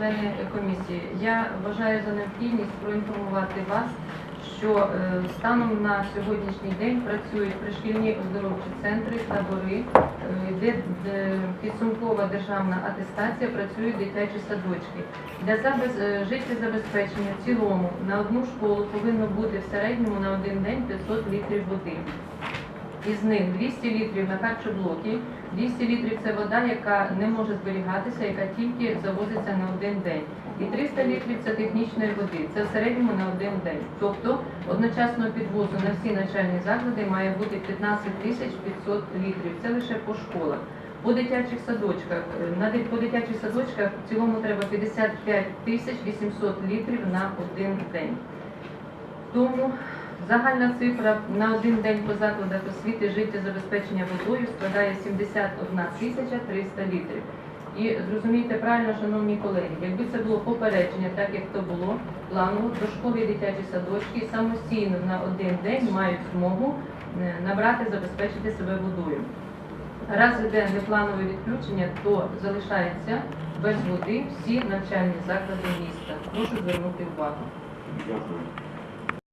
члени комісії. Я вважаю за необхідність проінформувати вас, що е, станом на сьогоднішній день працюють пришкільні оздоровчі центри, табори, е, де підсумкова державна атестація, працюють дитячі садочки. Для е, життєзабезпечення в цілому на одну школу повинно бути в середньому на один день 500 літрів води. Із них 200 літрів на харчоблоки, 200 літрів це вода, яка не може зберігатися, яка тільки завозиться на один день. І 300 літрів це технічної води. Це в середньому на один день. Тобто одночасного підвозу на всі навчальні заклади має бути 15 тисяч 500 літрів. Це лише по школах. По дитячих садочках е, на по дитячих садочках в цілому треба 55 тисяч 800 літрів на один день. Тому загальна цифра на один день по закладах освіти життєзабезпечення водою складає 71 тисяча 300 літрів. І зрозумійте правильно, шановні колеги, якби це було попередження, так як то було планово, то школи дитячі садочки самостійно на один день мають змогу е, набрати, забезпечити себе водою. Раз іде непланове відключення, то залишається без води всі навчальні заклади міста. Прошу звернути увагу. Дякую.